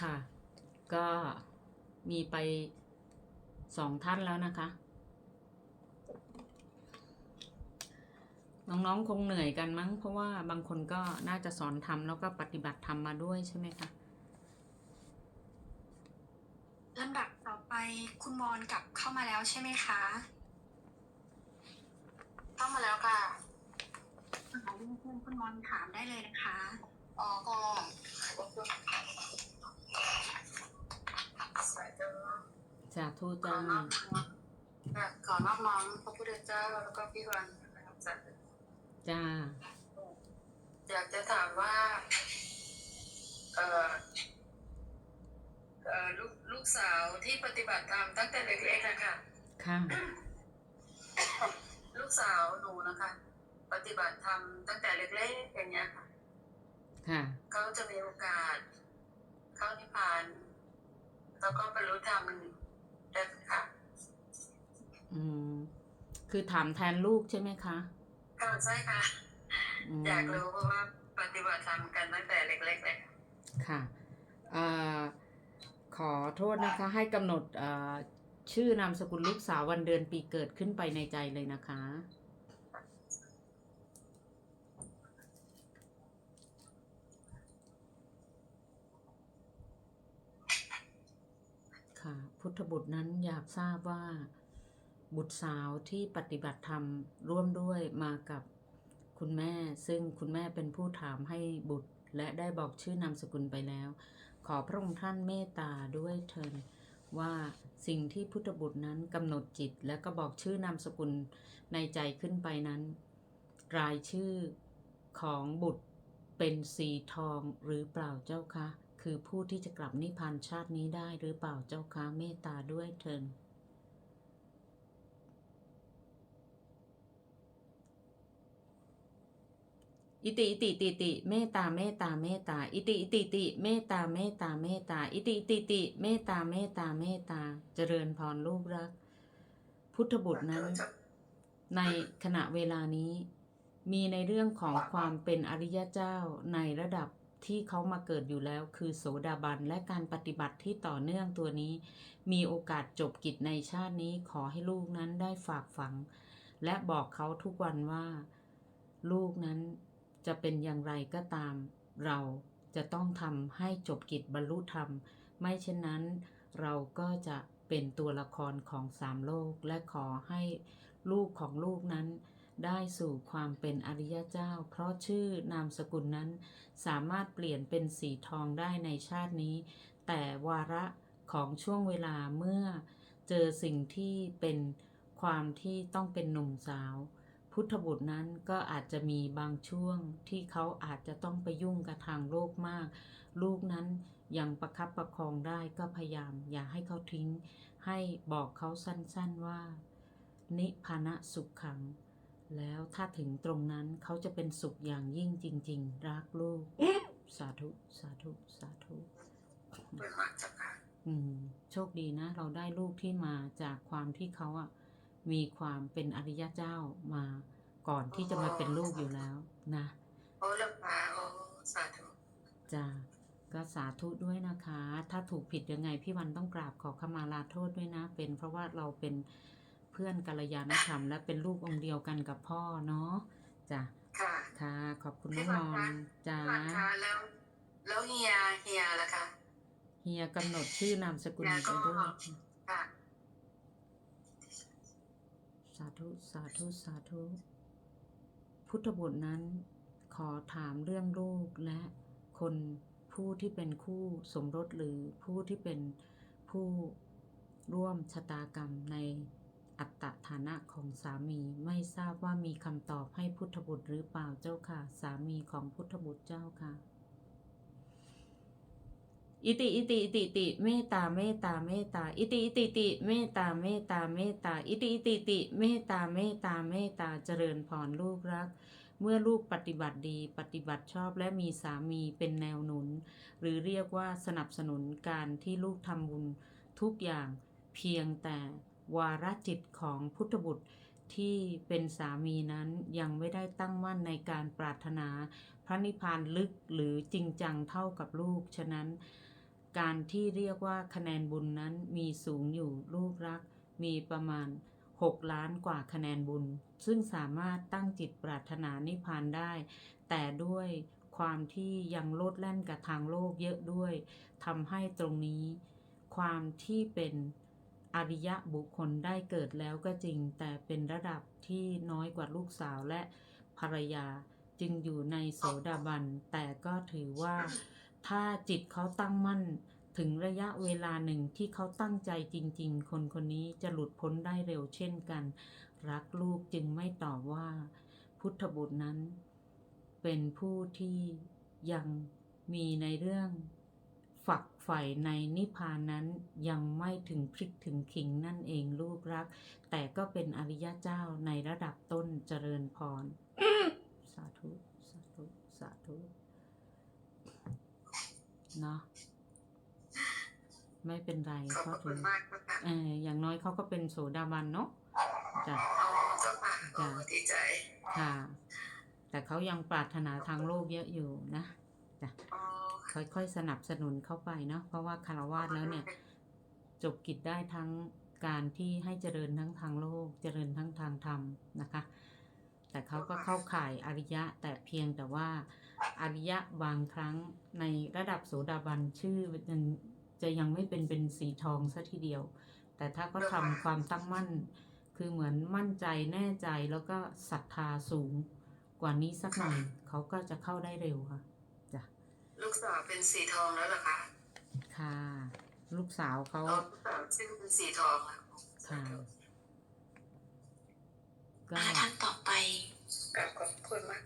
ค่ะ ก็มีไปสองท่านแล้วนะคะ น้องๆคงเหนื่อยกันมั้ง เพราะว่าบางคนก็น่าจะสอนทำแล้วก็ปฏิบัติทำมาด้วยใช่ไหมคะลำดับต่อไปคุณมอนกลับเข้ามาแล้วใช่ไหมคะ เข้ามาแล้วค่ะขอเรื่องเพื่อนคุณมอนถามได้เลยนะคะ อ๋อก็ สายเจ้าสาธุขอจ้าน้อมค่ะขอนอบน้อมพระพุทธเจ้าแล้วก็พี่วันนะครับจากจ้า อยากจะถามว่า เอ่อเอ่อลูกลูกสาวที่ปฏิบัติธรรมตั้งแต่เล็กๆนะคะ ค่ะ ลูกสาวหนูนะคะ ปฏิบัติธรรมตั้งแต่เล็กๆอย่างเงี้ยค่ะ ค่ะ เขาจะมีโอกาส เข้านิพพาน แล้วก็บรรลุธรรมได้ค่ะอืม คือถามแทนลูกใช่ไหมคะค่ะใช่ค่ะมอยากรู้เพราะว่าปฏิบัติธรรมกันตั้งแต่เล็กๆเลยค่ะค่ะเอ่อขอโทษนะคะ ให้กำหนดเอ่อชื่อนามสกุลลูกสาววันเดือนปีเกิดขึ้นไปในใจเลยนะคะ ค่ะ พุทธบุตรนั้นอยากทราบว่า บุตรสาวที่ปฏิบัติธรรมร่วมด้วยมากับคุณแม่ ซึ่งคุณแม่เป็นผู้ถามให้บุตร และได้บอกชื่อนามสกุลไปแล้ว ขอพระองค์ท่านเมตตาด้วยเถิดว่าสิ่งที่พุทธบุตรนั้นกำหนดจิต และก็บอกชื่อนามสกุลในใจขึ้นไปนั้น รายชื่อของบุตรเป็นสีทองหรือเปล่าเจ้าคะ คือผู้ที่จะกลับนิพพานชาตินี้ได้หรือเปล่าเจ้าคะเมตตาด้วยเถิดอิติอิติติติเมตตาเมตตาเมตตาอิติอิติติเมตตาเมตตาเมตตาอิติอิติติเมตตาเมตตาเมตตาเจริญพรลูกรัก พุทธบุตรนั้น ในขณะเวลานี้ มีในเรื่องของความเป็นอริยเจ้าในระดับ ที่เขามาเกิดอยู่แล้วคือโสดาบันและการปฏิบัติที่ต่อเนื่องตัวนี้ มีโอกาสจบกิจในชาตินี้ขอให้ลูกนั้นได้ฝากฝัง และบอกเขาทุกวันว่า ลูกนั้นจะเป็นอย่างไรก็ตาม เราจะต้องทำให้จบกิจบรรลุธรรม ไม่เช่นนั้น เราก็จะเป็นตัวละครของสามโลกและขอให้ลูกของลูกนั้น ได้สู่ความเป็นอริยเจ้า เพราะชื่อนามสกุลนั้น สามารถเปลี่ยนเป็นสีทองได้ในชาตินี้ แต่วาระของช่วงเวลาเมื่อ เจอสิ่งที่เป็นความที่ต้องเป็นหนุ่มสาว พุทธบุตรนั้นก็อาจจะมีบางช่วงที่เขาอาจจะต้องไปยุ่งกับทางโลกมาก ลูกนั้นยังประคับประคองได้ก็พยายาม อย่าให้เขาทิ้ง ให้บอกเขาสั้นๆว่า นิพพานะสุขขัง แล้วถ้าถึงตรงนั้นเขาจะเป็นสุขอย่างยิ่งจริง ๆ รักลูก สาธุ สาธุ สาธุเป็นมากจ้ะค่ะอืมโชคดีนะ เราได้ลูกที่มาจากความที่เขาอะมีความเป็นอริยเจ้ามาก่อนที่จะมาเป็นลูกอยู่แล้วนะโอ้เลิกมาโอ้สาธุจ้าก็สาธุด้วยนะคะ ถ้าถูกผิดยังไงพี่วันต้องกราบขอขมาลาโทษด้วยนะ เป็นเพราะว่าเราเป็น เพื่อนกัลยาณธรรมและเป็นลูกองค์เดียวกันกับพ่อเนาะจ้ะค่ะ ค่ะ ขอบคุณพี่น้องมวัอนนคะจ้าพี่วันคะแล้วแล้วเฮียเฮียล่ะคะเฮียกำหนดชื่อนามสกุลเฮียไปก็ด้วยค่ะสาธุสาธุสาธุพุทธบุตรนั้นขอถามเรื่องลูกและคนผู้ที่เป็นคู่สมรสหรือผู้ที่เป็นผู้ร่วมชะตากรรมใน อัตตฐานะของสามีไม่ทราบว่ามีคำตอบให้พุทธบุตรหรือเปล่าเจ้าค่ะ สามีของพุทธบุตรเจ้าค่ะ อิติอิติอิติติเมตตาเมตตาเมตตาอิติอิติติเมตตาเมตตาเมตตาอิติอิติติเมตตาเมตตาเมตตาเจริญพรลูกรักเมื่อลูกปฏิบัติดีปฏิบัติชอบและมีสามีเป็นแนวหนุน หรือเรียกว่าสนับสนุนการที่ลูกทำบุญทุกอย่างเพียงแต่ วาระจิตของพุทธบุตรที่เป็นสามีนั้นยังไม่ได้ตั้งมั่นในการปรารถนา พระนิพพานลึกหรือจริงจังเท่ากับลูก ฉะนั้น การที่เรียกว่าคะแนนบุญนั้นมีสูงอยู่ลูกรัก มีประมาณ 6 ล้านกว่าคะแนนบุญ ซึ่งสามารถตั้งจิตปรารถนานิพพานได้ แต่ด้วยความที่ยังโลดแล่นกับทางโลกเยอะด้วยทำให้ตรงนี้ ความที่เป็น อริยะบุคคลได้เกิดแล้วก็จริง แต่เป็นระดับที่น้อยกว่าลูกสาวและภรรยาจึงอยู่ในโสดาบัน แต่ก็ถือว่า ถ้าจิตเขาตั้งมั่น ถึงระยะเวลาหนึ่งที่เขาตั้งใจจริง ๆ คนคนนี้จะหลุดพ้นได้เร็วเช่นกัน รักลูกจึงไม่ตอบว่า พุทธบุตรนั้น เป็นผู้ที่ยังมีในเรื่อง ฝักใฝ่ในนิพพานนั้นยังไม่ถึงพริกถึงขิงนั่นเองลูกรัก แต่ก็เป็นอริยเจ้าในระดับต้นเจริญพร สาธุ สาธุ สาธุเนาะไม่เป็นไรขอบเพราะคุถืณอมากนะคะเอออย่างน้อยเขาก็เป็นโสดาบันเนาะจ้ะอ๋อเจ้าค่ะโอ้ดีใจค่ะ แต่เขายังปรารถนาทางโลกเยอะอยู่นะจ้ะอ๋อ ค่อยๆสนับสนุนเข้าไปเนาะเพราะว่าคารวาสแล้วเนี่ย จบกิจได้ทั้งการที่ให้เจริญทั้งทางโลก เจริญทั้งทางธรรมนะคะ แต่เขาก็เข้าข่ายอริยะแต่เพียงแต่ว่าอริยะบางครั้งในระดับโสดาบันชื่อยังจะยังไม่เป็นเป็นสีทองซะทีเดียว แต่ถ้าก็ทำความตั้งมั่น คือเหมือนมั่นใจแน่ใจแล้วก็ศรัทธาสูงกว่านี้สักหน่อยเขาก็จะเข้าได้เร็วค่ะจ้ะ ลูกสาวเป็นสีทองแล้วเหรอคะค่ะ ลูกสาวเขาอ๋อลูกสาวชื่อเป็นสีทองอะค่ะก็อ่าท่านต่อไปกราบขอบคุณมาก